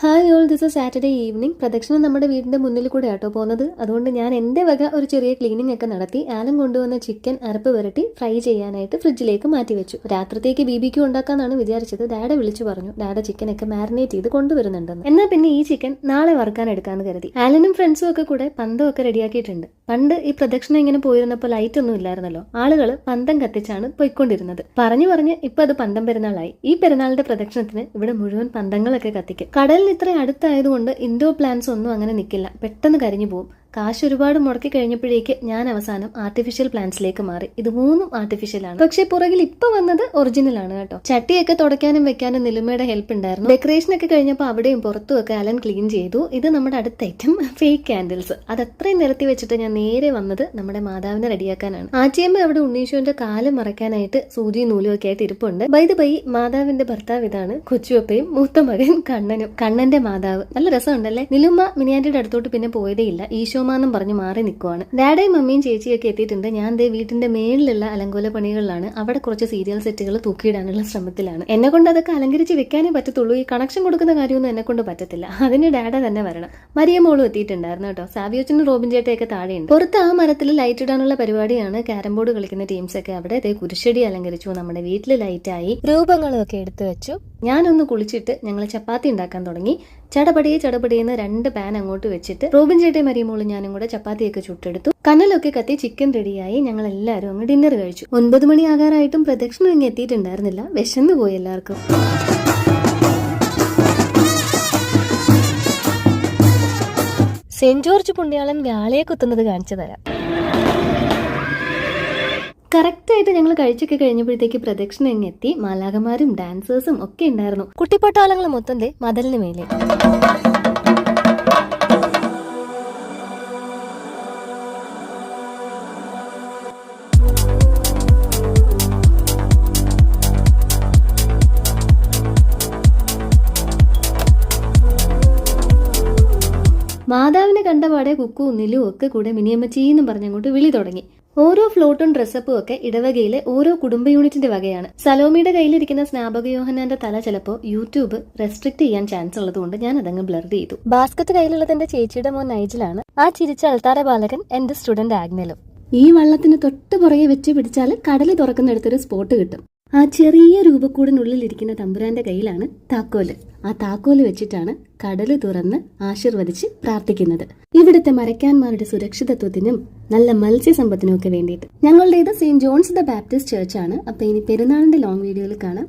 Hi all this Saturday evening പ്രദക്ഷിണം നമ്മുടെ വീടിന്റെ മുന്നിൽ കൂടെ ആട്ടോ പോകുന്നത്. അതുകൊണ്ട് ഞാൻ എന്റെ വക ഒരു ചെറിയ ക്ലീനിങ് ഒക്കെ നടത്തി ആലം കൊണ്ടുവന്ന ചിക്കൻ അരപ്പ് പുരട്ടി ഫ്രൈ ചെയ്യാനായിട്ട് ഫ്രിഡ്ജിലേക്ക് മാറ്റി വെച്ചു. രാത്രിത്തേക്ക് ബി ബിക്ക് ഉണ്ടാക്കാന്നാണ് വിചാരിച്ചത്. ഡാഡ വിളിച്ചു പറഞ്ഞു ഡാഡ ചിക്കൻ ഒക്കെ മാരിനേറ്റ് ചെയ്ത് കൊണ്ടുവരുന്നുണ്ടെന്ന്. എന്നാൽ പിന്നെ ഈ ചിക്കൻ നാളെ വറുക്കാൻ എടുക്കാന്ന് കരുതി. ആലനും ഫ്രണ്ട്സും ഒക്കെ കൂടെ പന്തം ഒക്കെ റെഡിയാക്കിയിട്ടുണ്ട്. പണ്ട് ഈ പ്രദക്ഷിണം ഇങ്ങനെ പോയിരുന്നപ്പോൾ ലൈറ്റ് ഒന്നും ഇല്ലായിരുന്നല്ലോ. ആളുകൾ പന്തം കത്തിച്ചാണ് പോയിക്കൊണ്ടിരുന്നത്. പറഞ്ഞു പറഞ്ഞ് ഇപ്പൊ അത് പന്തം പെരുന്നാളായി. ഈ പെരുന്നാളിന്റെ പ്രദക്ഷിണത്തിന് ഇവിടെ മുഴുവൻ പന്തങ്ങളൊക്കെ കത്തിക്കും. കടലിന് ഇത്ര അടുത്തായതുകൊണ്ട് ഇൻഡോർ പ്ലാന്റ്സ് ഒന്നും അങ്ങനെ നിൽക്കില്ല പെട്ടെന്ന് കരിഞ്ഞു പോകും കാശ് ഒരുപാട് മുടക്കി കഴിഞ്ഞപ്പോഴേക്ക് ഞാൻ അവസാനം ആർട്ടിഫിഷ്യൽ പ്ലാന്റ്സിലേക്ക് മാറി. ഇത് മൂന്നും ആർട്ടിഫിഷ്യൽ ആണ്. പക്ഷെ പുറകിൽ ഇപ്പൊ വന്നത് ഒറിജിനൽ ആണ് കേട്ടോ. ചട്ടിയൊക്കെ തുടയ്ക്കാനും വെക്കാനും നിലുമയുടെ ഹെൽപ്പ് ഉണ്ടായിരുന്നു. ഡെക്കറേഷൻ ഒക്കെ കഴിഞ്ഞപ്പോൾ അവിടെയും പുറത്തും ഒക്കെ അലൻ ക്ലീൻ ചെയ്തു. ഇത് നമ്മുടെ അടുത്ത ഐറ്റം ഫേക്ക് കാൻഡിൽസ് അത് അത്രയും നിരത്തി വെച്ചിട്ട് ഞാൻ നേരെ വന്നത് നമ്മുടെ മാതാവിനെ റെഡിയാക്കാനാണ്. ആച്ചിയമ്മ അവിടെ ഉണ്ണീശുവിന്റെ കാൽ മറയ്ക്കാനായിട്ട് സൂചി നൂലും ഒക്കെ ആയിട്ട് ഇരിപ്പുണ്ട്. ബൈത് ബൈ മാതാവിന്റെ ഭർത്താവ് ഇതാണ് കൊച്ചുവപ്പയും മൂത്ത മകൻ കണ്ണനും. കണ്ണന്റെ മാതാവ്. നല്ല രസമുണ്ടല്ലേ? നിലുമ്മ മിനിയാന്റിയുടെ അടുത്തോട്ട് പിന്നെ പോയതേ ഇല്ല ഈശോമാന്നും പറഞ്ഞ് മാറി നിൽക്കുവാണ് ഡാഡയും മമ്മിയും ചേച്ചിയൊക്കെ എത്തിയിട്ടുണ്ട്. ഞാൻ ദേ വീട്ടിന്റെ മേളിലുള്ള അലങ്കോല പണികളിലാണ്. അവിടെ കുറച്ച് സീരിയൽ സെറ്റുകൾ തൂക്കിയിടാനുള്ള ശ്രമത്തിലാണ്. എന്നെ കൊണ്ട് അതൊക്കെ അലങ്കരിച്ച് വെക്കാനേ പറ്റത്തുള്ളൂ. ഈ കണക്ഷൻ കൊടുക്കുന്ന കാര്യമൊന്നും എന്നെ കൊണ്ട് പറ്റത്തില്ല. അതിന് ഡാഡ തന്നെ വരണം. മരിയ മോളും എത്തിയിട്ടുണ്ടായിരുന്നു കേട്ടോ. സാവിയോച്ചനും റോബിൻ ചേട്ടയൊക്കെ താഴെയുണ്ട്. പുറത്ത് ആ മരത്തിൽ ലൈറ്റ് ഇടാനുള്ള പരിപാടിയാണ് ക്യാരം ബോർഡ് കളിക്കുന്ന ടീംസ് ഒക്കെ അവിടെ. ദേ കുരിശടി അലങ്കരിച്ചു. നമ്മുടെ വീട്ടിൽ ലൈറ്റായി രൂപങ്ങളും ഒക്കെ എടുത്തു വെച്ചു. ഞാനൊന്ന് കുളിച്ചിട്ട് ഞങ്ങൾ ചപ്പാത്തി ഉണ്ടാക്കാൻ തുടങ്ങി. ചടപടിയെ ചടപടിയെന്ന് രണ്ട് പാൻ അങ്ങോട്ട് വെച്ചിട്ട് റോബിൻ ചേട്ടയും മരിയമോളും ഞാനും കൂടെ ചപ്പാത്തിയൊക്കെ ചുട്ടെടുത്തു. കനലൊക്കെ കത്തി ചിക്കൻ റെഡിയായി ഞങ്ങൾ എല്ലാവരും അങ്ങ് ഡിന്നർ കഴിച്ചു. ഒൻപത് മണി ആകാറായിട്ടും പ്രദക്ഷിണം ഇങ്ങ് എത്തിയിട്ടുണ്ടായിരുന്നില്ല. വിശന്നു പോയി എല്ലാവർക്കും. സെന്റ് ജോർജ് പുണ്യാളൻ വ്യാളയെ കുത്തുന്നത് കാണിച്ചു തരാം. കറക്റ്റായിട്ട് ഞങ്ങൾ കഴിച്ചൊക്കെ കഴിഞ്ഞപ്പോഴത്തേക്ക് പ്രദക്ഷിണം ഇങ്ങെത്തി മാലാകമാരും ഡാൻസേഴ്സും ഒക്കെ ഉണ്ടായിരുന്നു. കുട്ടിപ്പട്ടാളങ്ങൾ മൊത്തം മതിലിന് മേലെ. മാതാവിനെ കണ്ടപാടെ കുക്കു നിലു ഒക്കെ കൂടെ മിനിയമ്മച്ചീന്നും പറഞ്ഞങ്ങോട്ട് വിളി തുടങ്ങി. ഓരോ ഫ്ലോട്ടും ഡ്രസ്സപ്പും ഒക്കെ ഇടവകയിലെ ഓരോ കുടുംബ യൂണിറ്റിന്റെ വകയാണ്. സലോമിയുടെ കയ്യിലിരിക്കുന്ന സ്നാപക യോഹനാന്റെ തല ചിലപ്പോ യൂട്യൂബ് റെസ്ട്രിക്ട് ചെയ്യാൻ ചാൻസ് ഉള്ളതുകൊണ്ട് ഞാൻ അതങ്ങ് ബ്ലർ ചെയ്തു. ബാസ്കറ്റ് കയ്യിലുള്ളത് എന്റെ ചേച്ചിയുടെ മോൻ നൈജിലാണ്. ആ ചിരിച്ച അൾത്താര ബാലകൻ എന്റെ സ്റ്റുഡന്റ് ആഗ്നലും. ഈ വള്ളത്തിന് തൊട്ട് പുറകെ വെച്ച് പിടിച്ചാൽ കടൽ തുറക്കുന്നിടത്തൊരു സ്പോട്ട് കിട്ടും. ആ ചെറിയ രൂപക്കൂടിനുള്ളിൽ ഇരിക്കുന്ന തമ്പുരാന്റെ കയ്യിലാണ് താക്കോൽ. ആ താക്കോൽ വെച്ചിട്ടാണ് കടൽ തുറന്ന് ആശീർവദിച്ച് പ്രാർത്ഥിക്കുന്നത്. ഇവിടുത്തെ മരക്കാന്മാരുടെ സുരക്ഷിതത്വത്തിനും നല്ല മത്സ്യസമ്പത്തിനും ഒക്കെ വേണ്ടിയിട്ട്. ഞങ്ങളുടേത് Saint John's the Baptist Church ആണ് അപ്പൊ ഇനി പെരുന്നാളിന്റെ ലോങ് വീഡിയോയിൽ കാണാം.